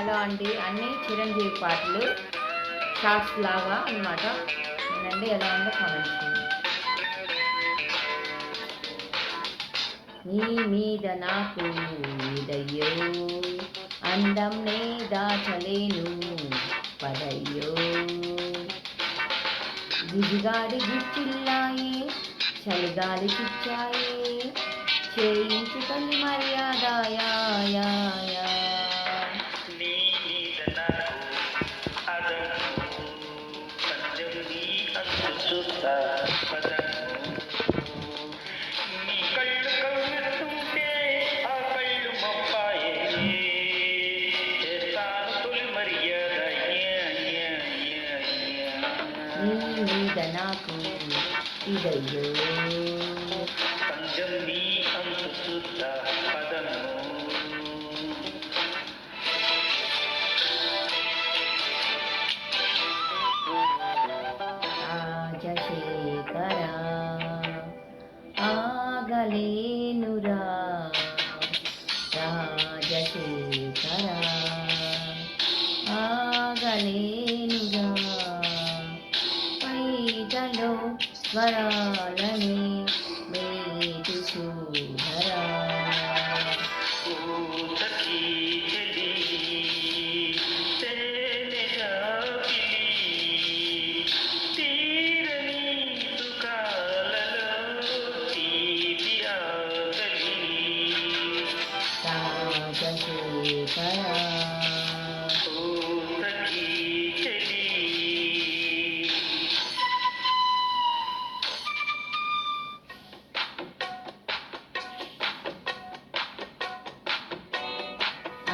Hello అండి. అన్ని చిరంజీవి పాటలు షార్ట్స్ లాగా అన్నమాట. వినండి ఎలా ఉందో కామెంట్ చేయండి. నీ మీద నాకు ఇదయ్యో అందం నే దాచలేను పదయ్యో. గిజిగాడి గిచ్చిల్లాయే చలిగాలి చిచ్చాయే చేయించుకొని మర్యాద நீதனாக்கு இதையோ பஞ்சம் நீ 来呀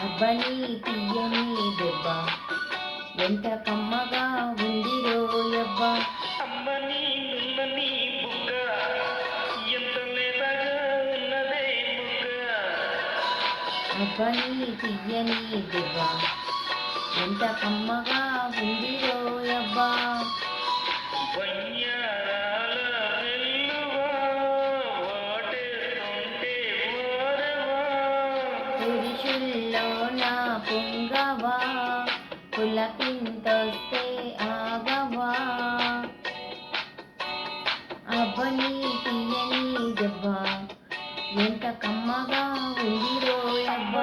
అబ్బని తీయని దెబ్బ ఎంత కమ్మగా ఉంది రోయబ్బ అబ్బని తీయని దెబ్బ ఎంత కమ్మగా ఉంది రోయబ్బ పురుషుల్లో పొంగవా? పులకింతొస్తే ఆగవా? అవ్వని తీయని దెబ్బ ఎంత కమ్మగా ఉంది రోయబ్బ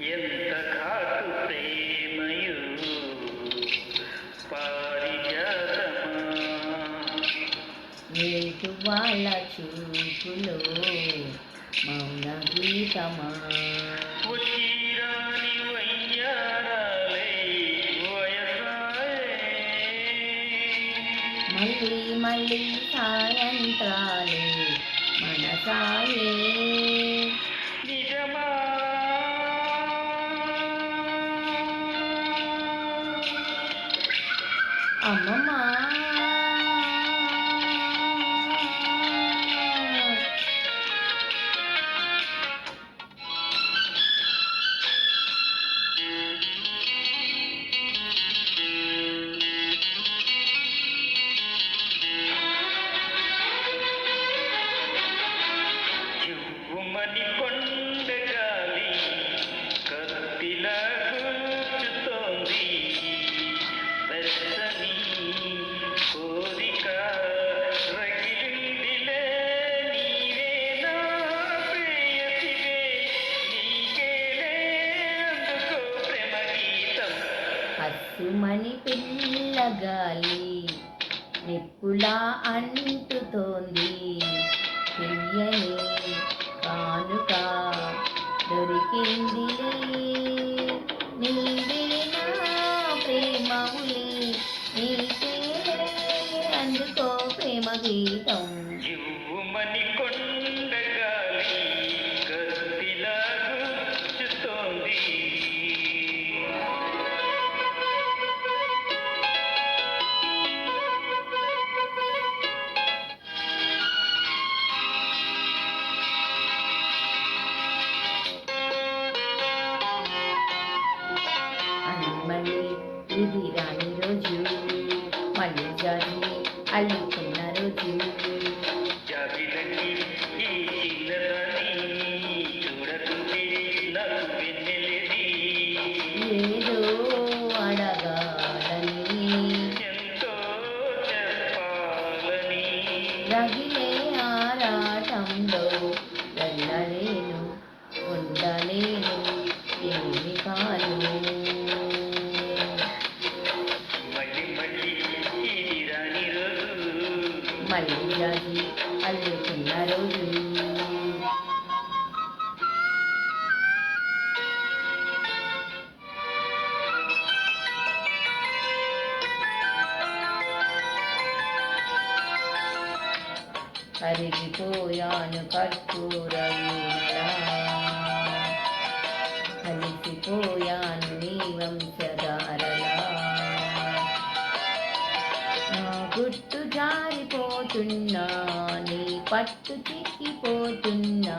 ఎంత ఘాటు ప్రేమయు పారిజాతమా. వాళ్ళ చూపులో మౌన గీతమా వచ్చిరాని వయ్యారాలే వయసాయే. మళ్ళీ మళ్ళీ సాయంత్రాలే మనసాయే. ఉలా అంటుతోంది. తెలియని కానుక దొరికిందిలే. నీవే నా ప్రేమవులే నీకే అందుకో ప్రేమ al núcleo. మళ్ళీ రాజు అల్లుకున్న రోజు కరిగిపోయాను కర్పూర వీణలా కలిసిపోయాను పట్టు చిక్కిపోతున్నా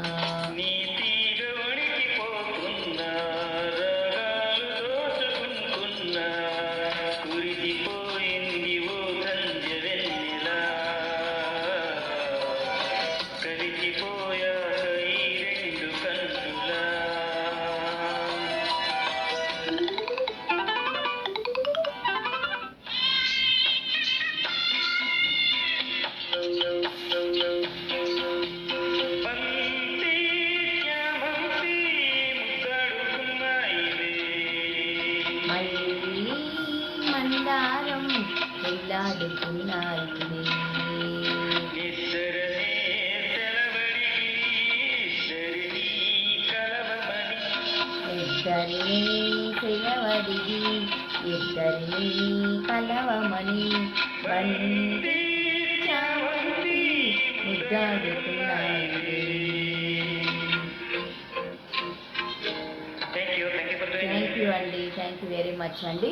తెలవడి ఇద్దరినీ కలవమని ఇద్దరిని కలవమని చావంతి ముద్దాడుతున్నాయి థ్యాంక్ యూ అండి థ్యాంక్ యూ వెరీ మచ్ అండి